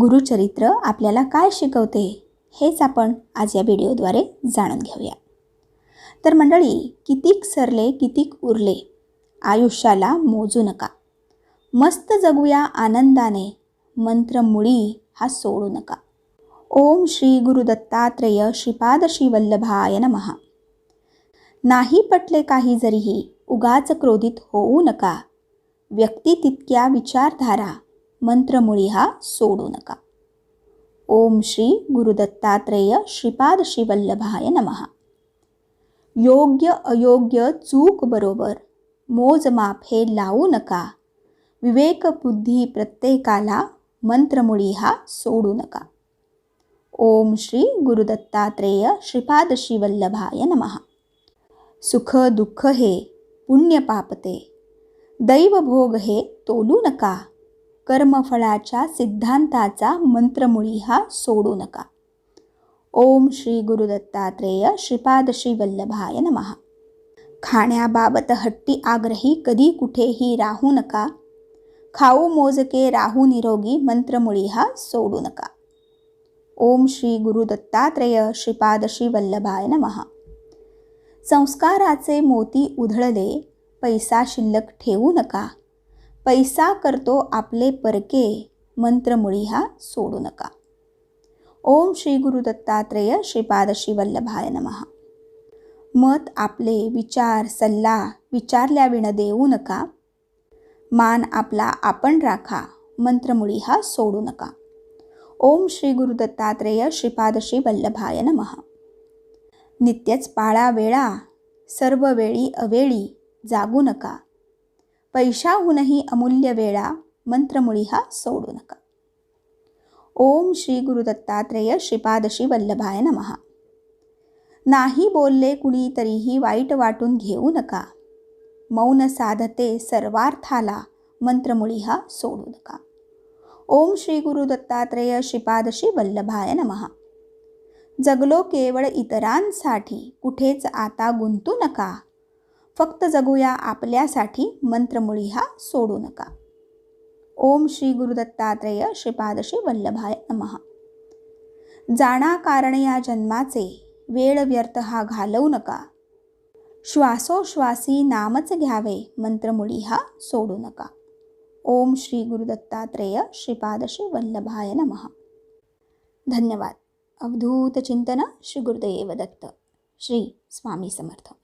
गुरुचरित्र आपल्याला काय शिकवते हेच आपण आज या व्हिडिओद्वारे जाणून घेऊया. तर मंडळी कितीक सरले कितीक उरले? आयुष्याला मोजू नका. मस्त जगूया आनंदाने. मंत्र मुळी हा सोडू नका. ओम श्री गुरु दत्तात्रेय श्रीपाद श्री वल्लभाय नमहा. नाही पटले काही जरीही उगाच क्रोधित होऊ नका. व्यक्ती तितक्या विचारधारा मंत्रमुळी हा सोडू नका. ओम श्री गुरुदत्तात्रेय श्रीपाद श्रीवल्लभाय नमहा योग्य अयोग्य चूक बरोबर मोजमाप हे लावू नका. विवेक बुद्धी प्रत्येकाला मंत्रमुळी हा सोडू नका. ओम श्री गुरुदत्तात्रेय श्रीपाद श्रीवल्लभाय नमहा सुख दुःख हे पुण्यपापते दैवभोग हे तोलू नका. कर्मफळाच्या सिद्धांताचा मंत्रमुळी हा सोडू नका. ओम श्री गुरुदत्तात्रेय श्रीपाद श्री वल्लभाय नमहा खाण्याबाबत हट्टी आग्रही कधी कुठेही राहू नका. खाऊ मोजके राहू निरोगी मंत्रमुळी हा सोडू नका. ओम श्री गुरुदत्तात्रेय श्रीपाद श्री वल्लभाय नमहा संस्काराचे मोती उधळले पैसा शिल्लक ठेवू नका. पैसा करतो आपले परके मंत्रमुळी हा सोडू नका. ओम श्री गुरु दत्तात्रेय श्रीपाद श्री वल्लभाय नमहा मत आपले विचार सल्ला विचारल्या विण देऊ नका. मान आपला आपण राखा मंत्रमुळी हा सोडू नका. ओम श्री गुरु दत्तात्रेय श्रीपाद श्री वल्लभाय नमहा नित्यच पाळा वेळा सर्व वेळी अवेळी जागू नका. पैशाहूनही अमूल्य वेळा मंत्रमुळी हा सोडू नका. ओम श्री गुरुदत्तात्रेय श्रीपादशी वल्लभाय नमहा नाही बोलले कुणी तरीही वाईट वाटून घेऊ नका. मौन साधते सर्वार्थाला मंत्रमुळी हा सोडू नका. ओम श्री गुरु दत्तात्रेय वल्लभाय नमहा जगलो केवळ इतरांसाठी कुठेच आता गुंतू नका. फक्त जगूया आपल्यासाठी मंत्रमुळी हा सोडू नका. ओम श्री गुरुदत्तात्रेय श्रीपादशी वल्लभाय नमहा जाणा कारण या जन्माचे वेळ व्यर्थ हा घालवू नका. श्वासोश्वासी नामच घ्यावे मंत्रमुळी हा सोडू नका. ओम श्री गुरुदत्तात्रेय श्रीपादशी वल्लभाय नमहा धन्यवाद. अवधूत चिंतन श्री गुरुदेव दत्त. श्री स्वामी समर्थ.